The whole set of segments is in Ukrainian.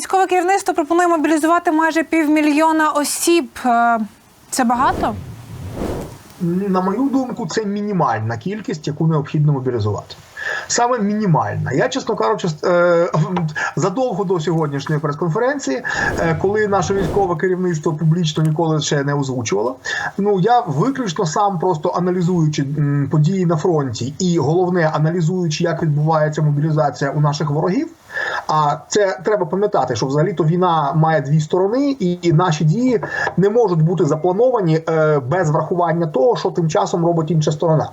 Військове керівництво пропонує мобілізувати майже півмільйона осіб. Е, Це багато? На мою думку, це мінімальна кількість, яку необхідно мобілізувати. Саме мінімальна. Я, чесно кажучи, е, задовго до сьогоднішньої прес-конференції, е, коли наше військове керівництво публічно ніколи ще не озвучувало. Ну я виключно сам просто аналізуючи події на фронті, і головне аналізуючи, як відбувається мобілізація у наших ворогів. А це треба пам'ятати, що взагалі-то війна має дві сторони, і наші дії не можуть бути заплановані е, без врахування того, що тим часом робить інша сторона.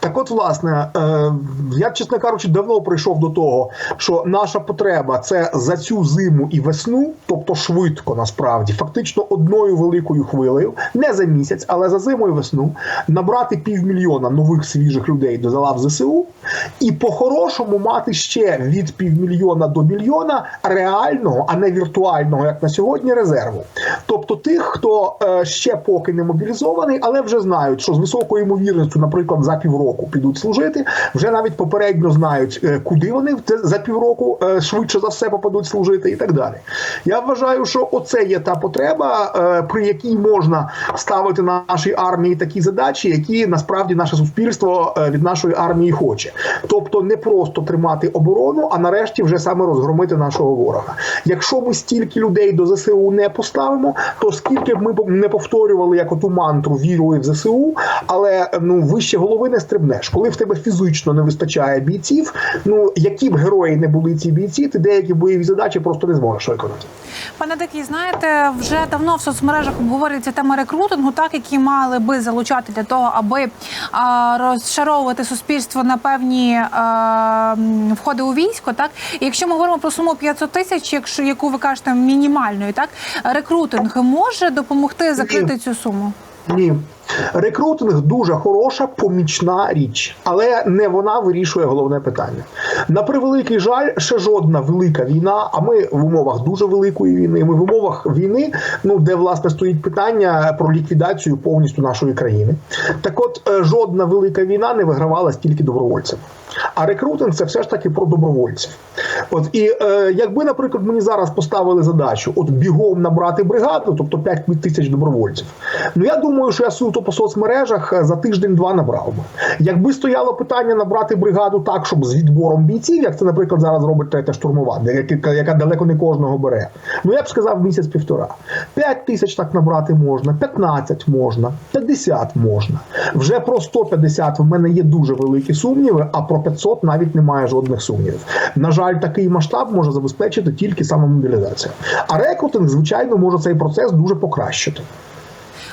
Так, от, власне, е, я чесно кажучи, давно прийшов до того, що наша потреба це за цю зиму і весну, тобто швидко, насправді, фактично одною великою хвилею, не за місяць, але за зиму і весну, набрати півмільйона нових свіжих людей до залав ЗСУ, і по-хорошому мати ще від півмільйона до мільйона реального, а не віртуального, як на сьогодні, резерву. Тобто тих, хто е, ще поки не мобілізований, але вже знають, що з високою ймовірністю, наприклад, за півроку підуть служити, вже навіть попередньо знають, е, куди вони за півроку е, швидше за все попадуть служити, і так далі. Я вважаю, що оце є та потреба, при якій можна ставити нашій армії такі задачі, які насправді наше суспільство від нашої армії хоче. Тобто не просто тримати оборону, а нарешті вже саме розгромити нашого ворога. Якщо ми стільки людей до ЗСУ не поставимо, то скільки б ми не повторювали як оту мантру вірили в ЗСУ, але ну вище голови не стрибнеш. Коли в тебе фізично не вистачає бійців, ну які б герої не були ці бійці, ти деякі бойові задачі просто не зможеш виконати. Пане Дикий, знаєте, вже давно в соцмережах обговорюється тема рекрутингу, так які мали би залучати для того, аби а, розшаровувати суспільство на певні а, входи у військо. Так і якщо ми говоримо про суму 500 тисяч, якщо яку ви кажете мінімальною, так рекрутинг може допомогти закрити цю суму. Ні. Рекрутинг дуже хороша помічна річ, але не вона вирішує головне питання. На превеликий жаль, ще жодна велика війна. А ми в умовах дуже великої війни. Ми в умовах війни, ну де власне стоїть питання про ліквідацію повністю нашої країни. Так, от е, жодна велика війна не вигравалась тільки добровольцями. А рекрутинг це все ж таки про добровольців. От і е, якби, наприклад, мені зараз поставили задачу от бігом набрати бригаду, тобто 5 тисяч добровольців. Ну я думаю, що я суто по соцмережах е, за тиждень-два набрав би. Якби стояло питання набрати бригаду так, щоб з відбором бійців, як це, наприклад, зараз робить третя штурмова, яка, далеко не кожного бере. Ну я б сказав місяць-півтора. 5 тисяч так набрати можна, 15 можна, 50 можна. Вже про 150 в мене є дуже великі сумніви, а про 500 навіть немає жодних сумнівів. На жаль, такий масштаб може забезпечити тільки саме мобілізація. А рекрутинг, звичайно, може цей процес дуже покращити.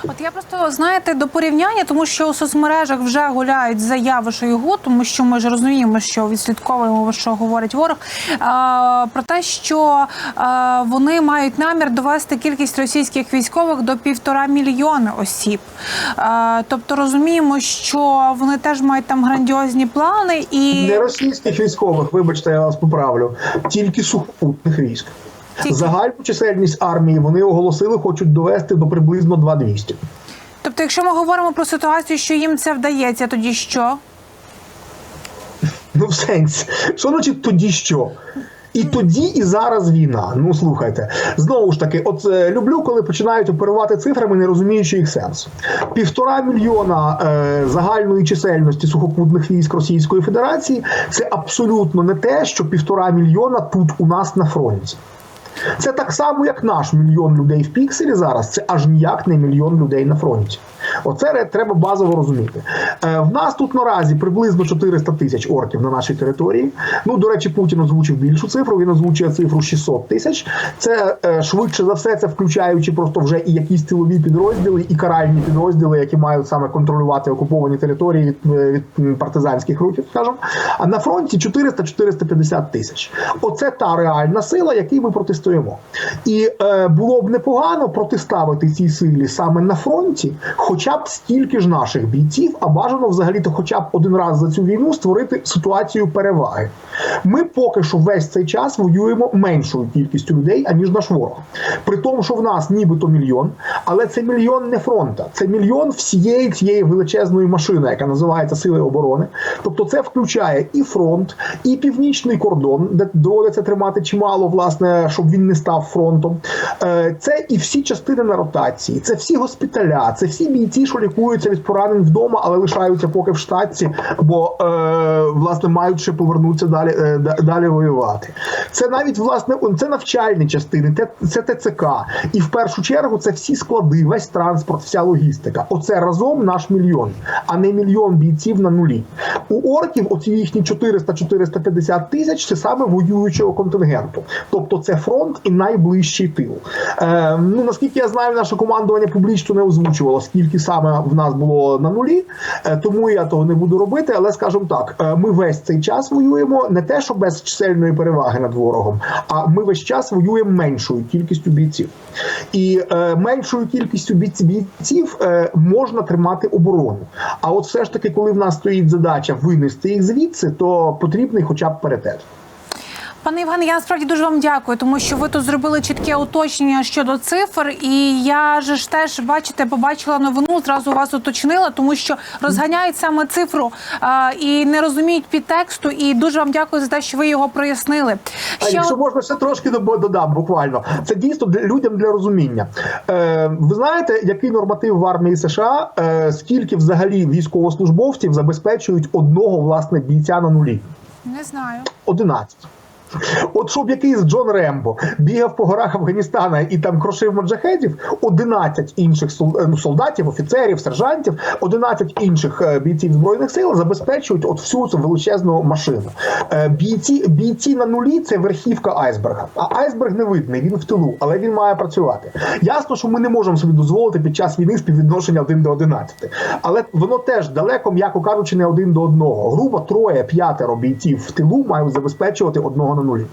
От я просто знаєте до порівняння, тому що у соцмережах вже гуляють заяви Шойгу, тому що ми ж розуміємо, що відслідковуємо, що говорить ворог. А, про те, що а, вони мають намір довести кількість російських військових до півтора мільйона осіб. А, тобто розуміємо, що вони теж мають там грандіозні плани і Не російських військових, вибачте, я вас поправлю, тільки сухопутних військ. Тільки. Загальну чисельність армії вони оголосили, хочуть довести до приблизно 2200. тобто, якщо ми говоримо про ситуацію, що їм це вдається, тоді що? Ну, в сенсі, що значить тоді що? І тоді, і зараз війна. Ну слухайте, знову ж таки, от е, люблю, коли починають оперувати цифрами, не розуміючи їх сенсу. Півтора мільйона е, загальної чисельності сухопутних військ Російської Федерації це абсолютно не те, що півтора мільйона тут у нас на фронті. Це так само, як наш мільйон людей в пікселі зараз. Це аж ніяк не мільйон людей на фронті. Оце треба базово розуміти. Е, в нас тут наразі приблизно 400 тисяч орків на нашій території. Ну, до речі, Путін озвучив більшу цифру. Він озвучує цифру 600 тисяч. Це е, швидше за все, це включаючи просто вже і якісь тилові підрозділи, і каральні підрозділи, які мають саме контролювати окуповані території від, е, від партизанських рухів, скажімо. А на фронті 400-450 тисяч. Оце та реальна сила, якій ми протистоїмо. І е, було б непогано протиставити цій силі саме на фронті, хоча хоча б стільки ж наших бійців, а бажано взагалі-то хоча б один раз за цю війну створити ситуацію переваги. Ми поки що весь цей час воюємо меншою кількістю людей, аніж наш ворог. При тому, що в нас нібито мільйон, але це мільйон не фронта, це мільйон всієї цієї величезної машини, яка називається Сили оборони. Тобто, це включає і фронт, і північний кордон, де доводиться тримати чимало, власне, щоб він не став фронтом. Е, Це і всі частини на ротації, це всі госпіталя, це всі бійці, що лікуються від поранень вдома, але лишаються поки в штатці, бо е, власне ще повернутися далі, е, далі воювати. Це навіть власне це навчальні частини, це ТЦК. І в першу чергу це всі склади, весь транспорт, вся логістика. Оце разом наш мільйон, а не мільйон бійців на нулі. У орків оці їхні 400-450 тисяч це саме воюючого контингенту. Тобто це фронт і найближчий тил. Е, ну наскільки я знаю, наше командування публічно не озвучувало, скільки саме в нас було на нулі, е, тому я того не буду робити. Але скажімо так, е, ми весь цей час воюємо не те, що без чисельної переваги над ворогом, а ми весь час воюємо меншою кількістю бійців. І е, меншою кількістю бійців, можна тримати оборону. А от все ж таки, коли в нас стоїть задача винести їх звідси, то потрібний хоча б паритет. Пане Євгене, я насправді дуже вам дякую, тому що ви тут зробили чітке уточнення щодо цифр. І я же ж теж бачите, побачила новину, зразу вас уточнила, тому що розганяють саме цифру а, і не розуміють підтексту. І дуже вам дякую за те, що ви його прояснили. А якщо можна ще трошки додам, буквально це дійсно для людям для розуміння. Е, ви знаєте, який норматив в армії США, е, скільки взагалі військовослужбовців забезпечують одного власне бійця на нулі? не знаю. 11. От щоб якийсь Джон Рембо бігав по горах Афганістана і там крошив маджахедів, 11 інших е, ну, солдатів, офіцерів, сержантів, 11 інших е, бійців збройних сил забезпечують от всю цю величезну машину. Е, Бійці, бійці на нулі це верхівка айсберга. А айсберг не видний, він в тилу, але він має працювати. Ясно, що ми не можемо собі дозволити під час війни співвідношення 1 до 11. Але воно теж далеко, м'яко кажучи, не один до одного. Грубо троє, п'ятеро бійців в тилу мають забезпечувати одного на нулі.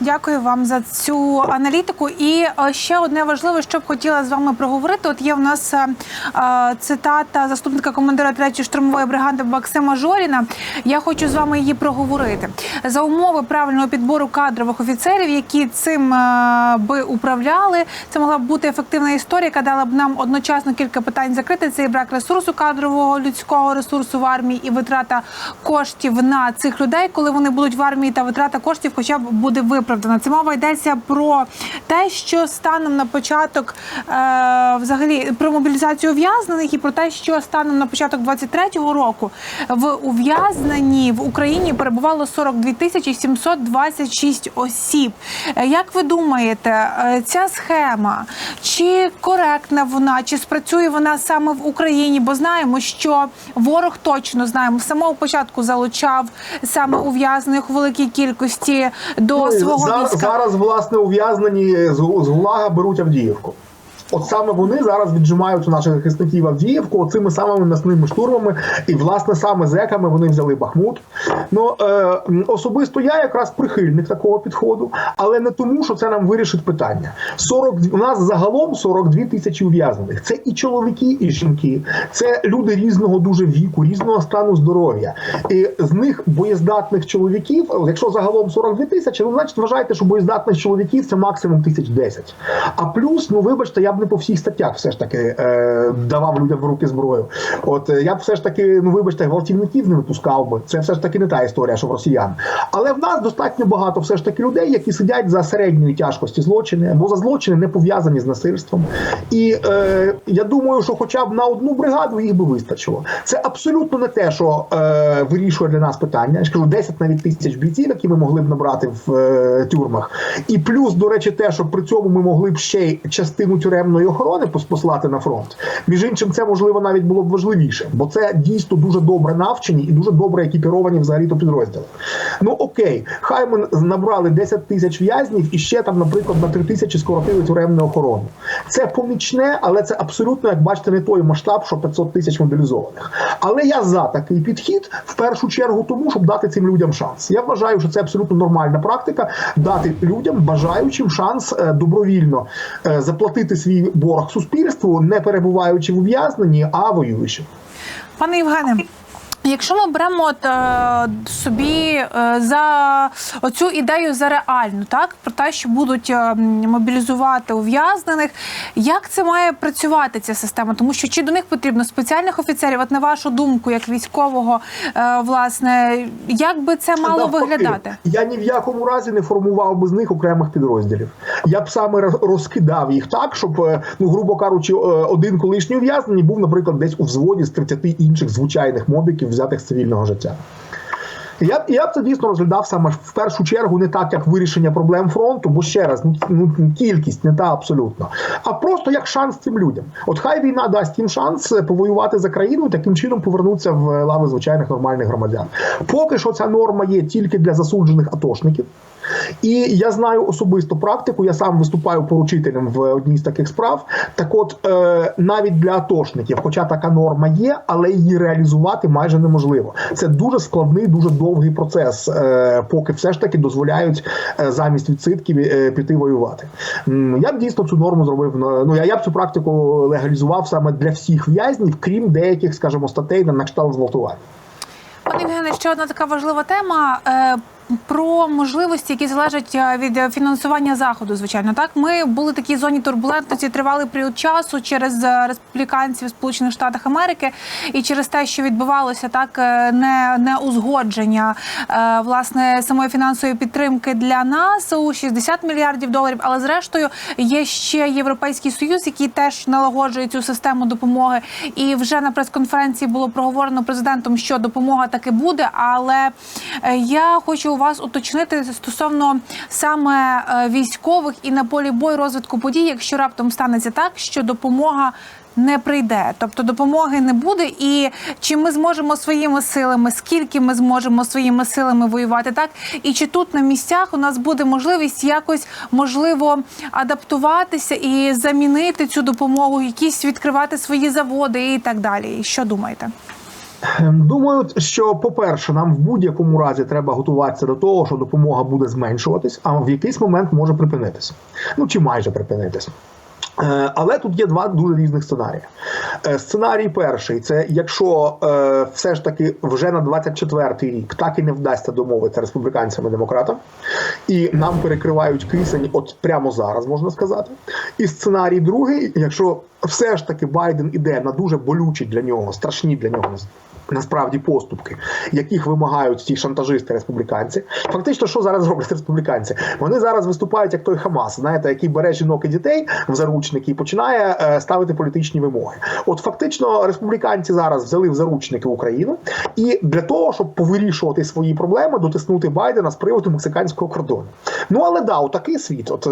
Дякую вам за цю аналітику. І е, ще одне важливе, що б хотіла з вами проговорити. От є в нас е, е, цитата заступника командира 3-ї штурмової бригади Максима Жоріна. Я хочу з вами її проговорити за умови правильного підбору кадрових офіцерів, які цим би управляли. Це могла б бути ефективна історія, яка дала б нам одночасно кілька питань закрити. Це і брак ресурсу кадрового людського ресурсу в армії і витрата коштів на цих людей, коли вони будуть в армії, та витрата коштів, хоча б буде виправдана. Це мова йдеться про те, що станом на початок е, взагалі про мобілізацію ув'язнених і про те, що станом на початок 23-го року в ув'язненні в Україні перебувало 42 тисячі 726 осіб. Е, Як ви думаєте, е, ця схема чи коректна вона, чи спрацює вона саме в Україні? Бо знаємо, що ворог точно знаємо самого початку залучав саме ув'язнених у великій кількості до свого зараз, війська. зараз, власне, ув'язнені з, з ГУЛАГа беруть Авдіївку. От саме вони зараз віджимають у наших захисників Авдіївку оцими самими м'ясними штурмами, і власне саме зеками вони взяли Бахмут. Ну е, особисто я якраз прихильник такого підходу, але не тому, що це нам вирішить питання. 40, у нас загалом 42 тисячі ув'язнених. Це і чоловіки, і жінки, це люди різного дуже віку, різного стану здоров'я. І з них боєздатних чоловіків, якщо загалом 42 тисячі, ну значить вважайте, що боєздатних чоловіків це максимум тисяч 10. А плюс, ну вибачте, я б не по всіх статтях все ж таки е, давав людям в руки зброю. От е, я б все ж таки, ну вибачте, гвалтівників не випускав би. Це все ж таки не та історія, що в росіян. Але в нас достатньо багато все ж таки людей, які сидять за середньої тяжкості злочини або за злочини не пов'язані з насильством. І е, я думаю, що хоча б на одну бригаду їх би вистачило. Це абсолютно не те, що е, вирішує для нас питання. Я ж кажу, 10 навіть тисяч бійців, які ми могли б набрати в е, тюрмах. І плюс, до речі, те, що при цьому ми могли б ще частину тюремної охорони пос- послати на фронт. Між іншим, це можливо навіть було б важливіше, бо це дійсно дуже добре навчені і дуже добре екіпіровані взагалі то підрозділи. Ну окей, хай ми набрали 10 тисяч в'язнів і ще там, наприклад, на 3 тисячі скоротили тюремну охорону. Це помічне, але це абсолютно, як бачите, не той масштаб, що 500 тисяч мобілізованих. Але я за такий підхід в першу чергу тому, щоб дати цим людям шанс. Я вважаю, що це абсолютно нормальна практика дати людям, бажаючим шанс е, добровільно е, заплатити свій борг суспільству, не перебуваючи в ув'язненні, а воюючи. Пане Євгене. Якщо ми беремо от, е, собі е, за оцю ідею за реальну, так про те, що будуть е, мобілізувати ув'язнених, як це має працювати ця система? Тому що чи до них потрібно спеціальних офіцерів? От на вашу думку, як військового, е, власне, як би це мало Навпаки, виглядати? Я ні в якому разі не формував би з них окремих підрозділів. Я б саме розкидав їх так, щоб, е, ну грубо кажучи, е, один колишній ув'язнений був, наприклад, десь у взводі з 30 інших звичайних мобіків, взятих з цивільного життя. Я б я б це дійсно розглядав саме в першу чергу не так, як вирішення проблем фронту, бо ще раз, ну, ну кількість не та абсолютно, а просто як шанс цим людям. От хай війна дасть їм шанс повоювати за країну і таким чином повернутися в лави звичайних нормальних громадян. Поки що ця норма є тільки для засуджених атошників. І я знаю особисто практику. Я сам виступаю поручителем в одній з таких справ. Так, от е, навіть для атошників, хоча така норма є, але її реалізувати майже неможливо. Це дуже складний, дуже довгий процес, е, поки все ж таки дозволяють е, замість відсидків піти воювати. Я б дійсно цю норму зробив. Ну я, я б цю практику легалізував саме для всіх в'язнів, крім деяких, скажімо, статей на кшталт зґвалтування. Пане Євгене, ще одна така важлива тема. Про можливості, які залежать е, від е, фінансування заходу, звичайно, так ми були в такій зоні турбулентності тривалий період часу через е, республіканців Сполучених Штатах Америки і через те, що відбувалося так не, не узгодження власне самої фінансової підтримки для нас у 60 мільярдів доларів. Але зрештою є ще європейський союз, який теж налагоджує цю систему допомоги. І вже на прес-конференції було проговорено президентом, що допомога таки буде. Але я хочу вас уточнити стосовно саме е, військових і на полі бою розвитку подій, якщо раптом станеться так, що допомога. Не прийде, тобто допомоги не буде, і чи ми зможемо своїми силами, скільки ми зможемо своїми силами воювати, так і чи тут на місцях у нас буде можливість якось можливо адаптуватися і замінити цю допомогу, якісь відкривати свої заводи і так далі. Що думаєте? Ем, Думаю, що по-перше, нам в будь-якому разі треба готуватися до того, що допомога буде зменшуватись, а в якийсь момент може припинитися. Ну чи майже припинитися. Е, Але тут є два дуже різних сценарії. Е, Сценарій перший це якщо е, все ж таки вже на 24-й рік так і не вдасться домовитися республіканцям і демократам, і нам перекривають кисень, от прямо зараз можна сказати. І сценарій другий, якщо все ж таки Байден іде на дуже болючі для нього, страшні для нього насправді поступки, яких вимагають ті шантажисти республіканці. Фактично, що зараз роблять республіканці? Вони зараз виступають як той Хамас, знаєте, який бере жінок і дітей в заручники і починає е, ставити політичні вимоги. От фактично, республіканці зараз взяли в заручники Україну і для того, щоб повирішувати свої проблеми, дотиснути Байдена з приводу мексиканського кордону. Ну але да, у такий світ. От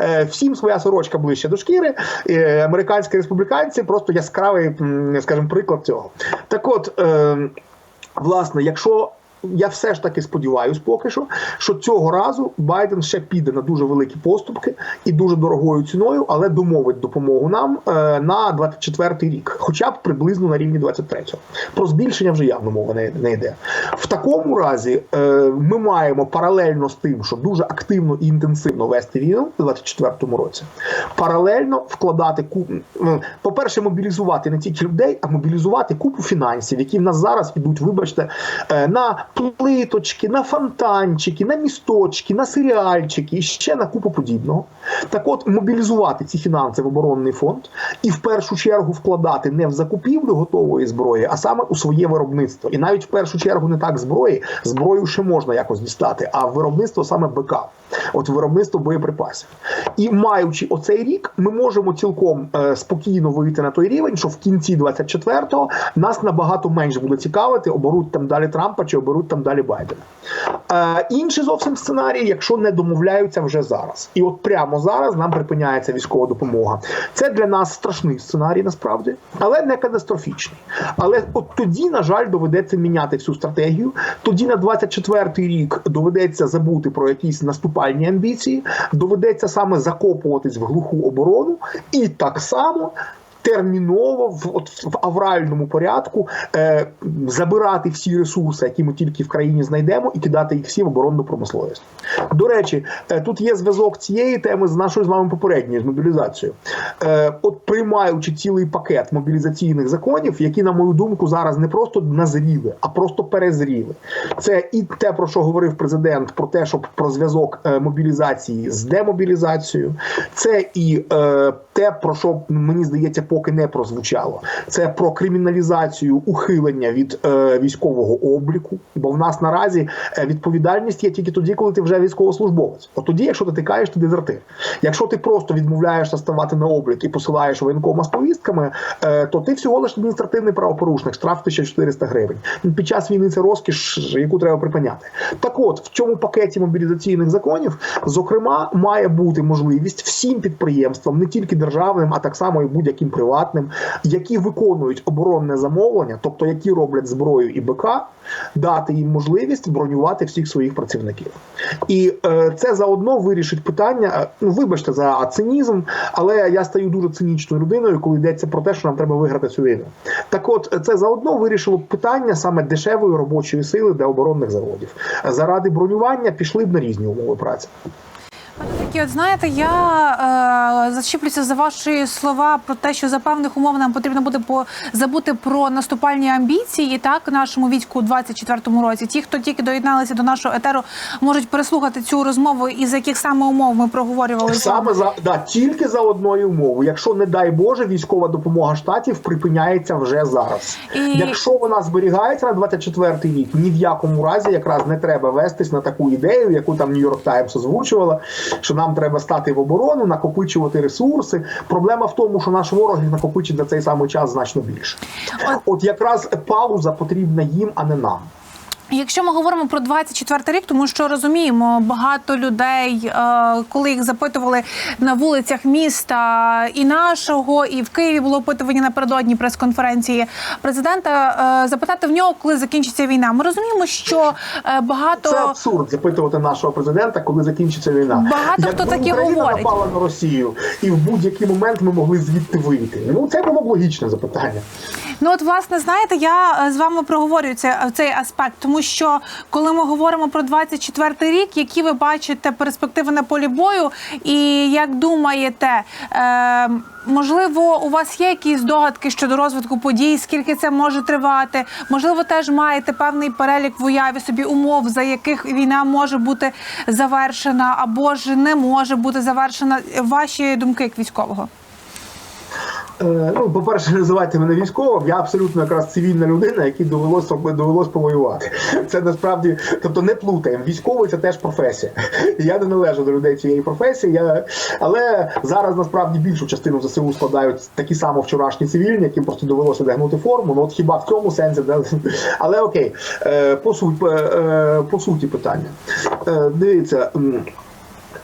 е, всім своя сорочка ближче до шкіри. Е, американські республіканці просто яскравий, скажімо, приклад цього. Так от. Е, Власне, якщо я все ж таки сподіваюся, поки що, що цього разу Байден ще піде на дуже великі поступки і дуже дорогою ціною, але домовить допомогу нам е, на 24-й рік, хоча б приблизно на рівні 23-го. Про збільшення вже явно мова не, не йде. В такому разі е, ми маємо паралельно з тим, що дуже активно і інтенсивно вести війну в 24-му році, паралельно вкладати купу, по-перше, мобілізувати не тільки людей, а мобілізувати купу фінансів, які в нас зараз ідуть, вибачте, е, на плиточки, на фонтанчики, на місточки, на серіальчики і ще на купу подібного. Так от мобілізувати ці фінанси в оборонний фонд і в першу чергу вкладати не в закупівлю готової зброї, а саме у своє виробництво. І навіть в першу чергу не так зброї, зброю ще можна якось дістати, а виробництво саме БК. От виробництво боєприпасів. І маючи оцей рік, ми можемо цілком е, спокійно вийти на той рівень, що в кінці 24-го нас набагато менше буде цікавити, оберуть там далі Трампа чи оберуть там далі Байдена. Е, інший зовсім сценарій, якщо не домовляються вже зараз. І от прямо зараз нам припиняється військова допомога. Це для нас страшний сценарій, насправді, але не катастрофічний. Але от тоді, на жаль, доведеться міняти всю стратегію. Тоді на 24-й рік доведеться забути про якісь наступальні амбіції, доведеться саме закопуватись в глуху оборону, і так само терміново в, от, в авральному порядку е, забирати всі ресурси, які ми тільки в країні знайдемо, і кидати їх всі в оборонну промисловість. До речі, е, тут є зв'язок цієї теми з нашою з вами попередньою з мобілізацією. Е, от приймаючи цілий пакет мобілізаційних законів, які, на мою думку, зараз не просто назріли, а просто перезріли. Це і те, про що говорив президент, про те, щоб про зв'язок е, мобілізації з демобілізацією, це і е, те, про що мені здається, поки не прозвучало. Це про криміналізацію ухилення від е, військового обліку. Бо в нас наразі е, відповідальність є тільки тоді, коли ти вже військовослужбовець. От тоді, якщо ти тикаєш, ти дезертир. Якщо ти просто відмовляєшся ставати на облік і посилаєш воєнкома з повістками, е, то ти всього лиш адміністративний правопорушник, штраф 1400 гривень. Під час війни це розкіш, яку треба припиняти. Так от в цьому пакеті мобілізаційних законів, зокрема, має бути можливість всім підприємствам, не тільки державним, а так само і будь-яким приватним, які виконують оборонне замовлення, тобто які роблять зброю і БК, дати їм можливість бронювати всіх своїх працівників. І е, це заодно вирішить питання. е, Ну, вибачте за цинізм, але я стаю дуже цинічною людиною, коли йдеться про те, що нам треба виграти цю війну. Так, от це заодно вирішило б питання саме дешевої робочої сили для оборонних заводів. Заради бронювання пішли б на різні умови праці. Такі, от знаєте, я е, зачіплюся за ваші слова про те, що за певних умов нам потрібно буде по забути про наступальні амбіції. Так, нашому війську у 24-му році. Ті, хто тільки доєдналися до нашого етеру, можуть переслухати цю розмову, із яких саме умов ми проговорювали. Саме за да тільки за одною умовою. Якщо не дай Боже, військова допомога штатів припиняється вже зараз. І- Якщо вона зберігається на 24-й рік, ні в якому разі якраз не треба вестись на таку ідею, яку там Нью-Йорк Таймс озвучувала, що нам треба стати в оборону, накопичувати ресурси. Проблема в тому, що наш ворог їх накопичить за цей самий час значно більше. От- От якраз пауза потрібна їм, а не нам. Якщо ми говоримо про 24 рік, тому що розуміємо, багато людей, е, коли їх запитували на вулицях міста і нашого, і в Києві було опитування напередодні прес-конференції президента, е, запитати в нього, коли закінчиться війна. Ми розуміємо, що е, багато Це абсурд запитувати нашого президента, коли закінчиться війна. Багато Якби хто Україна говорить. напала на Росію, і в будь-який момент ми могли звідти вийти. Ну це було б логічне запитання. Ну, от, власне, знаєте, я е, з вами проговорюю це, цей аспект, тому що коли ми говоримо про 24 рік, які ви бачите перспективи на полі бою, і як думаєте, е, можливо, у вас є якісь догадки щодо розвитку подій, скільки це може тривати? Можливо, теж маєте певний перелік в уяві собі умов, за яких війна може бути завершена або ж не може бути завершена. Ваші думки як військового? Е, ну, по-перше, називайте мене військовим. Я абсолютно якраз цивільна людина, якій довелося довелось повоювати. Це насправді, тобто не плутаємо. Військовий це теж професія. Я не належу до людей цієї професії. Я... Але зараз насправді більшу частину ЗСУ складають такі само вчорашні цивільні, яким просто довелося одягнути форму. Ну от хіба в цьому сенсі, да? але окей, Е, по суть е, по суті питання. Дивіться.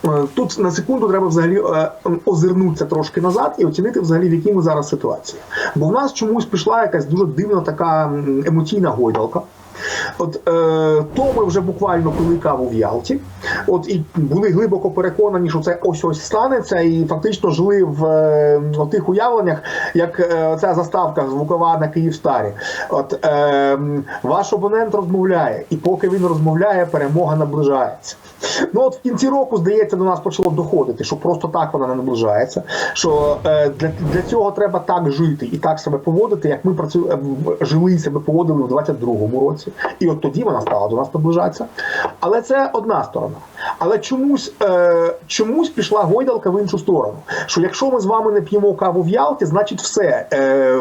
Е, Тут на секунду треба взагалі е, озирнутися трошки назад і оцінити взагалі, в якій ми зараз ситуації. Бо в нас чомусь пішла якась дуже дивна така емоційна гойдалка. От е, то ми вже буквально пили каву в Ялті, от і були глибоко переконані, що це ось ось станеться, і фактично жили в е, тих уявленнях, як е, ця заставка звукова на Київстарі. От е, ваш абонент розмовляє, і поки він розмовляє, перемога наближається. Ну от в кінці року, здається, до нас почало доходити, що просто так вона не наближається. Що е, для, для цього треба так жити і так себе поводити, як ми працю... е, жили і себе поводили в 22-му році. І от тоді вона стала до нас наближатися. Але це одна сторона. Але чомусь, е, чомусь пішла гойдалка в іншу сторону. Що якщо ми з вами не п'ємо каву в Ялті, значить все. Е,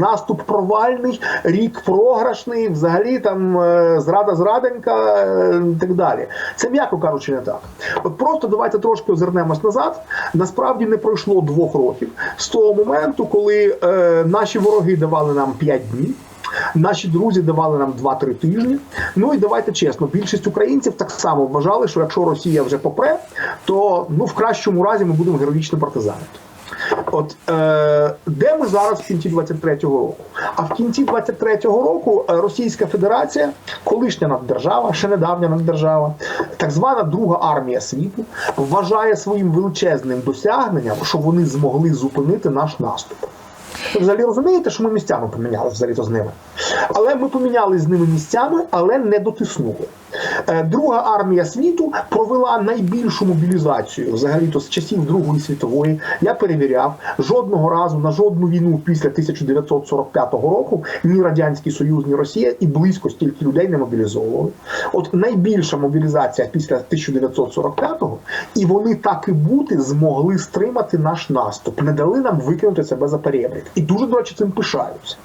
наступ провальний, рік програшний, взагалі там е, зрада зраденька е, і так далі. Це м'яко кажучи, не так. От просто давайте трошки озирнемось назад. Насправді не пройшло двох років з того моменту, коли е, наші вороги давали нам 5 днів. Наші друзі давали нам 2-3 тижні. Ну і давайте чесно, більшість українців так само вважали, що якщо Росія вже попре, то ну в кращому разі ми будемо героїчно партизанити. От е, де ми зараз в кінці 23-го року? А в кінці 23-го року е, Російська Федерація, колишня наддержава, ще недавня наддержава, так звана Друга армія світу, вважає своїм величезним досягненням, що вони змогли зупинити наш наступ. Ви взагалі розумієте, що ми місцями поміняли взагалі то з ними. Але ми поміняли з ними місцями, але не дотиснули. Е, Друга армія світу провела найбільшу мобілізацію взагалі то з часів Другої світової. Я перевіряв жодного разу на жодну війну після 1945 року ні Радянський Союз, ні Росія і близько стільки людей не мобілізовували. От найбільша мобілізація після 1945-го, і вони так і бути змогли стримати наш наступ, не дали нам викинути себе за перебрік. І дуже, до речі, цим пишаються.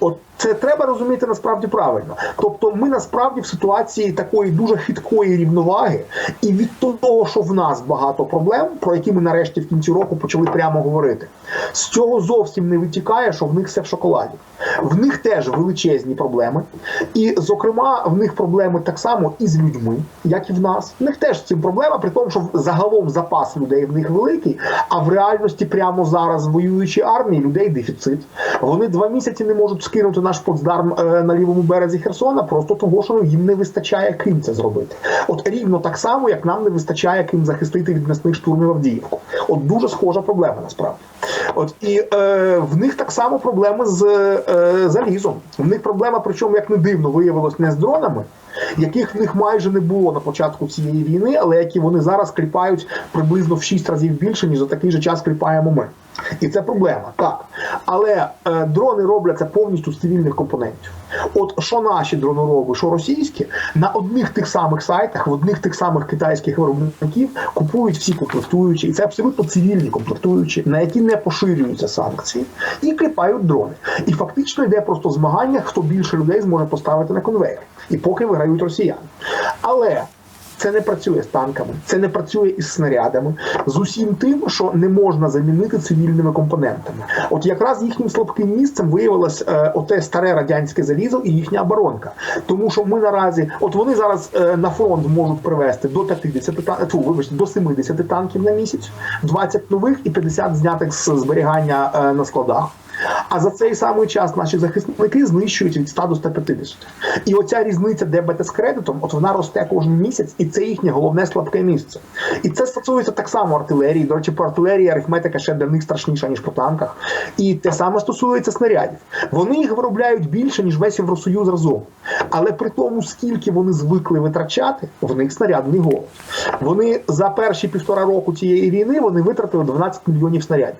От це треба розуміти насправді правильно. Тобто, ми насправді в ситуації такої дуже хиткої рівноваги, і від того, що в нас багато проблем, про які ми нарешті в кінці року почали прямо говорити, з цього зовсім не витікає, що в них все в шоколаді. В них теж величезні проблеми, і, зокрема, в них проблеми так само і з людьми, як і в нас. В них теж з цим проблема, при тому, що загалом запас людей в них великий, а в реальності прямо зараз в воюючій армії людей дефіцит. Вони два місяці не можуть скинути наш плацдарм е, на лівому березі Херсона, просто того, що їм не вистачає ким це зробити. От рівно так само, як нам не вистачає ким захистити від м'ясних штурмів Авдіївку. От дуже схожа проблема насправді. От і е, в них так само проблеми з е, залізом. В них проблема, причому як не дивно, виявилось не з дронами, яких в них майже не було на початку цієї війни, але які вони зараз кліпають приблизно в 6 разів більше, ніж за такий же час кліпаємо ми. І це проблема, так. Але е, дрони робляться повністю з цивільних компонентів. От що наші дронороби, що російські, на одних тих самих сайтах, в одних тих самих китайських виробників купують всі комплектуючі, і це абсолютно цивільні комплектуючі, на які не поширюються санкції, і кліпають дрони. І фактично йде просто змагання, хто більше людей зможе поставити на конвейер. І поки виграють росіяни. Але це не працює з танками, це не працює із снарядами, з усім тим, що не можна замінити цивільними компонентами. От якраз їхнім слабким місцем виявилось е, оте старе радянське залізо і їхня оборонка. Тому що ми наразі, от вони зараз е, на фронт можуть привезти до 50 та- фу, вибачте, до 70 танків на місяць, 20 нових і 50 знятих з зберігання е, на складах. А за цей самий час наші захисники знищують від 100 до 150. І оця різниця дебета з кредитом, от вона росте кожен місяць, і це їхнє головне слабке місце. І це стосується так само артилерії. До речі, по артилерії арифметика ще для них страшніша, ніж по танках. І те саме стосується снарядів. Вони їх виробляють більше, ніж весь Євросоюз разом. Але при тому, скільки вони звикли витрачати, в них снарядний голод. Вони за перші півтора року цієї війни вони витратили 12 мільйонів снарядів.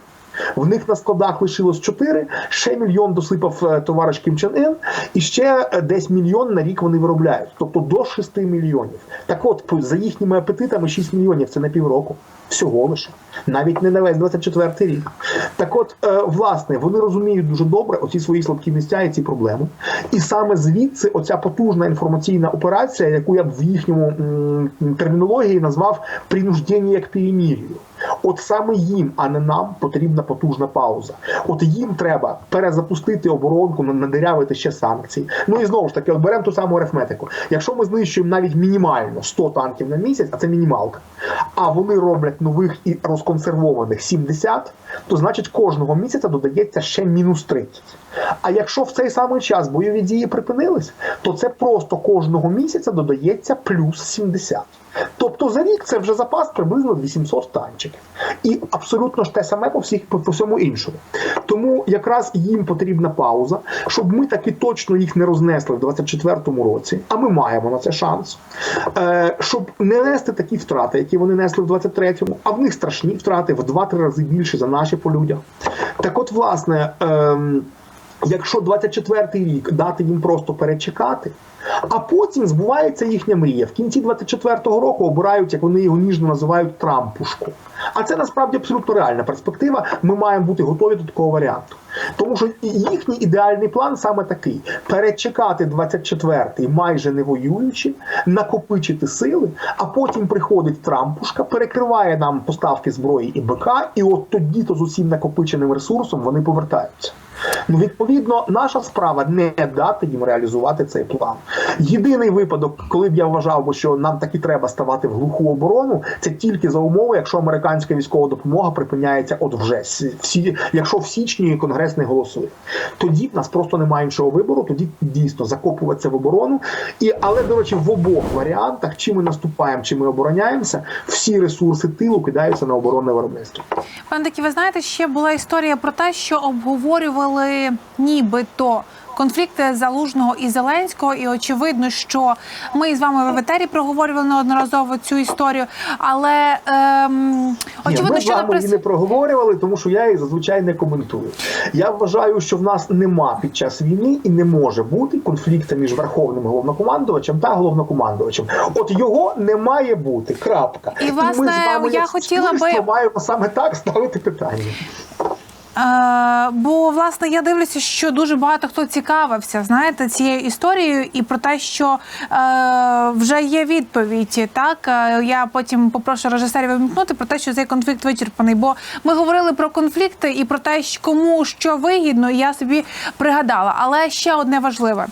В них на складах лишилось 4, ще мільйон досипав е, товариш Кім Чен Ін, і ще е, десь мільйон на рік вони виробляють, тобто до 6 мільйонів. Так от, за їхніми апетитами 6 мільйонів це на півроку. Всього лише, навіть не на весь 24 рік. Так от, е, власне, вони розуміють дуже добре оці свої слабкі місця і ці проблеми. І саме звідси оця потужна інформаційна операція, яку я б в їхньому термінології назвав принуждення к перемір'ю. От саме їм, а не нам, потрібна потужна пауза. От їм треба перезапустити оборонку, на- надирявити ще санкції. Ну і знову ж таки, от беремо ту саму арифметику. Якщо ми знищуємо навіть мінімально 100 танків на місяць, а це мінімалка, а вони роблять нових і розконсервованих 70, то значить кожного місяця додається ще мінус 30. А якщо в цей самий час бойові дії припинились, то це просто кожного місяця додається плюс 70. Тобто за рік це вже запас приблизно 800 танчиків. І абсолютно ж те саме по всіх по, всьому іншому. Тому якраз їм потрібна пауза, щоб ми таки точно їх не рознесли в 24-му році, а ми маємо на це шанс. Е, щоб не нести такі втрати, які вони несли в 23-му, а в них страшні втрати в 2-3 рази більше за наші по людях. Так от, власне. ем, Якщо 24-й рік дати їм просто перечекати, а потім збувається їхня мрія. В кінці 24-го року обирають, як вони його ніжно називають, Трампушку. А це насправді абсолютно реальна перспектива. Ми маємо бути готові до такого варіанту. Тому що їхній ідеальний план саме такий: перечекати 24-й, майже не воюючи, накопичити сили, а потім приходить Трампушка, перекриває нам поставки зброї і БК, і от тоді то з усім накопиченим ресурсом вони повертаються. Ну відповідно, наша справа не дати їм реалізувати цей план. Єдиний випадок, коли б я вважав, що нам таки треба ставати в глуху оборону, це тільки за умови, якщо американська військова допомога припиняється от вже всі, якщо в січні конгрес не голосує, тоді в нас просто немає іншого вибору. Тоді дійсно закопуватися в оборону. І але до речі, в обох варіантах, чи ми наступаємо, чи ми обороняємося, всі ресурси тилу кидаються на оборонне виробництво. Такі, ви знаєте, ще була історія про те, що обговорювали нібито. Конфлікти Залужного і Зеленського, і очевидно, що ми з вами в етері проговорювали неодноразово цю історію. Але ем, Ні, ми що на вами її не проговорювали, тому що я її зазвичай не коментую. Я вважаю, що в нас нема під час війни і не може бути конфлікту між верховним головнокомандувачем та головнокомандувачем. От його не має бути. Крапка. І, власне, ми з вами, я як хотіла би- маємо саме так ставити питання. Е, бо власне я дивлюся, що дуже багато хто цікавився, знаєте, цією історією, і про те, що е, вже є відповідь. Так Е, я потім попрошу режисерів вимкнути про те, що цей конфлікт вичерпаний. Бо ми говорили про конфлікти і про те, кому що вигідно, я собі пригадала. Але ще одне важливе: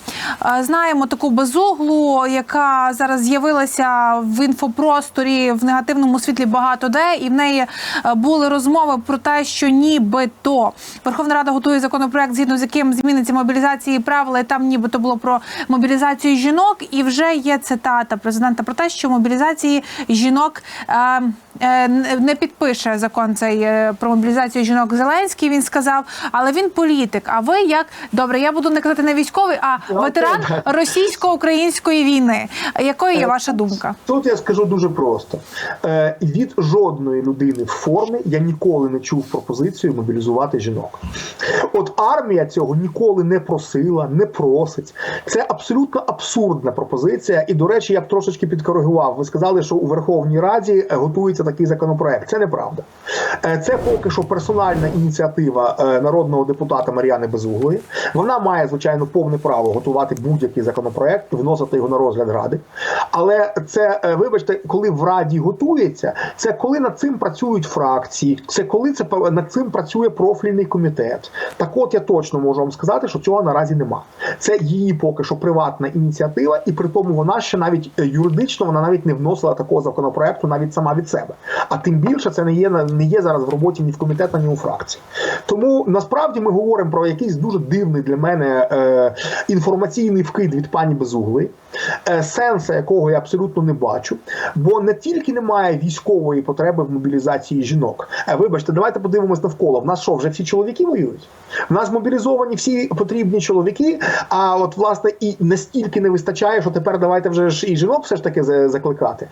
знаємо таку безуглу, яка зараз з'явилася в інфопросторі в негативному світлі багато де, і в неї були розмови про те, що нібито Верховна Рада готує законопроект, згідно з яким зміниться мобілізації правила, і там нібито було про мобілізацію жінок. І вже є цитата президента про те, що мобілізації жінок. Е, е, не підпише закон цей е, про мобілізацію жінок Зеленський. Він сказав, але він політик. А ви як добре? Я буду не казати не військовий, а ветеран російсько-української війни. Якою є ваша думка? Тут я скажу дуже просто: Е, від жодної людини в формі я ніколи не чув пропозицію мобілізувати жінок. От армія цього ніколи не просила, не просить. Це абсолютно абсурдна пропозиція. І, до речі, я б трошечки підкоригував. Ви сказали, що у Верховній Раді е, готується такий законопроект. Це неправда. Е, Це поки що персональна ініціатива е, народного депутата Мар'яни Безуглої. Вона має, звичайно, повне право готувати будь-який законопроект, вносити його на розгляд ради. Але це, вибачте, коли в раді готується, це коли над цим працюють фракції, це коли це над цим працює профільний комітет. Так от я точно можу вам сказати, що цього наразі нема. Це її поки що приватна ініціатива, і при тому вона ще навіть е, юридично вона навіть не вносила такого законопроекту навіть сама від себе. А тим більше це не є не є зараз в роботі ні в комітету, ні у фракції. Тому насправді ми говоримо про якийсь дуже дивний для мене е, інформаційний вкид від пані Безуглої, е, сенсу якого я абсолютно не бачу. Бо не тільки немає військової потреби в мобілізації жінок. Е, вибачте, давайте подивимось навколо. В нас що, вже всі чоловіки воюють? В нас мобілізовані всі потрібні чоловіки. А от власне і настільки не вистачає, що тепер давайте вже ж і жінок все ж таки закликати.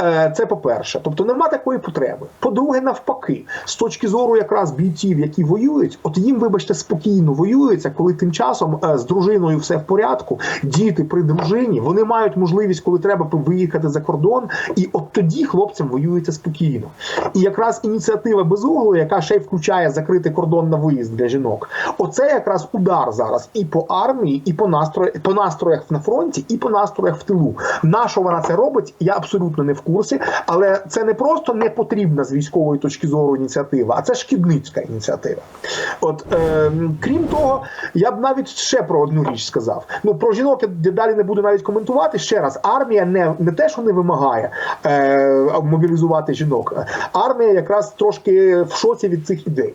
Е, Це по-перше. Тобто нема такої потреби. По-друге, навпаки, з точки зору якраз бійців, які воюють, от їм, вибачте, спокійно воюється, коли тим часом з дружиною все в порядку, діти при дружині, вони мають можливість, коли треба, виїхати за кордон, і от тоді хлопцям воюється спокійно. І якраз ініціатива безуглої, яка ще й включає закрити кордон на виїзд для жінок, оце якраз удар зараз і по армії, і по настрої, по настроях на фронті, і по настроях в тилу. На що вона це робить, я абсолютно не в курсі, але це не просто не потрібна з військової точки зору ініціатива, а це шкідницька ініціатива. От е, крім того, я б навіть ще про одну річ сказав. Ну про жінок я далі не буду навіть коментувати. Ще раз, армія не, не те, що не вимагає е, мобілізувати жінок. Армія якраз трошки в шоці від цих ідей.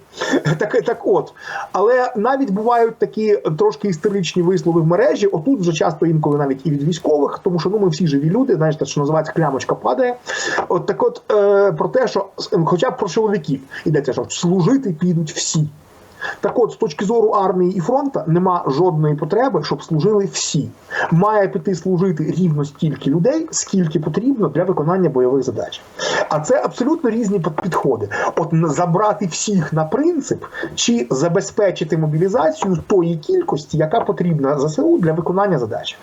Так, так от, але навіть бувають такі трошки істеричні вислови в мережі. Отут вже часто інколи навіть і від військових, тому що ну ми всі живі люди, знаєте, що називається клямочка падає. От так, от е, про те, що хоча б про чоловіків йдеться, що служити підуть всі. Так от, з точки зору армії і фронту, нема жодної потреби, щоб служили всі. Має піти служити рівно стільки людей, скільки потрібно для виконання бойових задач. А це абсолютно різні підходи. От забрати всіх на принцип чи забезпечити мобілізацію тої кількості, яка потрібна ЗСУ для виконання задач.